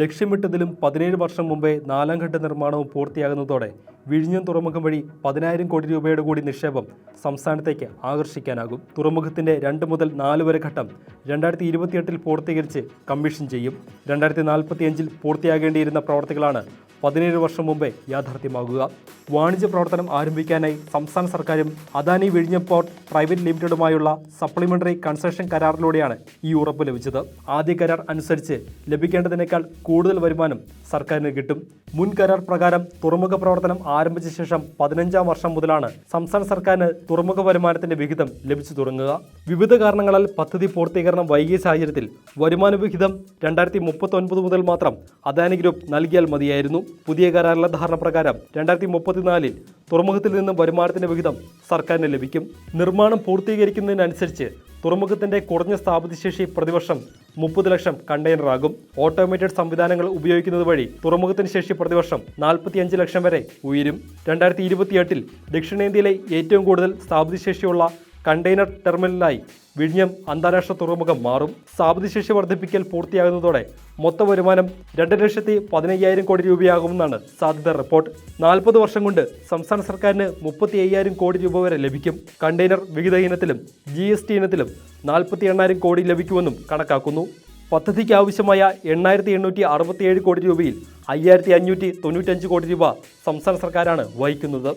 ലക്ഷ്യമിട്ടതിലും പതിനേഴ് വർഷം മുമ്പേ നാലാം ഘട്ട നിർമ്മാണവും പൂർത്തിയാകുന്നതോടെ വിഴിഞ്ഞം തുറമുഖം വഴി പതിനായിരം കോടി രൂപയുടെ കൂടി നിക്ഷേപം സംസ്ഥാനത്തേക്ക് ആകർഷിക്കാനാകും. തുറമുഖത്തിന്റെ രണ്ട് മുതൽ നാല് വരെ ഘട്ടം രണ്ടായിരത്തി ഇരുപത്തിയെട്ടിൽ പൂർത്തീകരിച്ച് കമ്മീഷൻ ചെയ്യും. രണ്ടായിരത്തി നാൽപ്പത്തിയഞ്ചിൽ പൂർത്തിയാകേണ്ടിയിരുന്ന പ്രവർത്തികളാണ് പതിനേഴ് വർഷം മുമ്പേ യാഥാർത്ഥ്യമാകുക. വാണിജ്യ പ്രവർത്തനം ആരംഭിക്കാനായി സംസ്ഥാന സർക്കാരും അദാനി വിഴിഞ്ഞ പോർട്ട് പ്രൈവറ്റ് ലിമിറ്റഡുമായുള്ള സപ്ലിമെന്ററി കൺസെഷൻ കരാറിലൂടെയാണ് ഈ ഉറപ്പ് ലഭിച്ചത്. ആദ്യ കരാർ അനുസരിച്ച് ലഭിക്കേണ്ടതിനേക്കാൾ കൂടുതൽ വരുമാനം സർക്കാരിന് കിട്ടും. മുൻ കരാർ പ്രകാരം തുറമുഖ പ്രവർത്തനം ആരംഭിച്ച ശേഷം പതിനഞ്ചാം വർഷം മുതലാണ് സംസ്ഥാന സർക്കാരിന് തുറമുഖ വരുമാനത്തിന്റെ വിഹിതം ലഭിച്ചു തുടങ്ങുക. വിവിധ കാരണങ്ങളാൽ പദ്ധതി പൂർത്തീകരണം വൈകിയ സാഹചര്യത്തിൽ വരുമാന വിഹിതം രണ്ടായിരത്തി മുപ്പത്തൊൻപത് മുതൽ മാത്രം അദാനി ഗ്രൂപ്പ് നൽകിയാൽ മതിയായിരുന്നു. പുതിയ കരാറിലെ ധാരണ പ്രകാരം രണ്ടായിരത്തി മുപ്പത്തിനാലിൽ തുറമുഖത്തിൽ നിന്നും വരുമാനത്തിന്റെ വിഹിതം സർക്കാരിന് ലഭിക്കും. നിർമ്മാണം പൂർത്തീകരിക്കുന്നതിനനുസരിച്ച് തുറമുഖത്തിന്റെ കുറഞ്ഞ സ്ഥാപിതശേഷി പ്രതിവർഷം മുപ്പത് ലക്ഷം കണ്ടെയ്നറാകും. ഓട്ടോമേറ്റഡ് സംവിധാനങ്ങൾ ഉപയോഗിക്കുന്നത് വഴി തുറമുഖത്തിന് ശേഷി പ്രതിവർഷം നാൽപ്പത്തിയഞ്ച് ലക്ഷം വരെ ഉയരും. രണ്ടായിരത്തി ഇരുപത്തിയെട്ടിൽ ദക്ഷിണേന്ത്യയിലെ ഏറ്റവും കൂടുതൽ സ്ഥാപിതശേഷിയുള്ള കണ്ടെയ്നർ ടെർമിനലായി വിഴിഞ്ഞം അന്താരാഷ്ട്ര തുറമുഖം മാറും. ശേഷി വർദ്ധിപ്പിക്കൽ പൂർത്തിയാകുന്നതോടെ മൊത്ത വരുമാനം രണ്ട് ലക്ഷത്തി പതിനയ്യായിരം കോടി രൂപയാകുമെന്നാണ് സാധ്യത റിപ്പോർട്ട്. നാൽപ്പത് വർഷം കൊണ്ട് സംസ്ഥാന സർക്കാരിന് മുപ്പത്തി അയ്യായിരം കോടി രൂപ വരെ ലഭിക്കും. കണ്ടെയ്നർ വിഹിത ഇനത്തിലും ജി എസ് ടി ഇനത്തിലും നാൽപ്പത്തി എണ്ണായിരം കോടി ലഭിക്കുമെന്നും കണക്കാക്കുന്നു. പദ്ധതിക്ക് ആവശ്യമായ എണ്ണായിരത്തി എണ്ണൂറ്റി അറുപത്തിയേഴ് കോടി രൂപയിൽ അയ്യായിരത്തി അഞ്ഞൂറ്റി തൊണ്ണൂറ്റഞ്ച് കോടി രൂപ സംസ്ഥാന സർക്കാരാണ് വഹിക്കുന്നത്.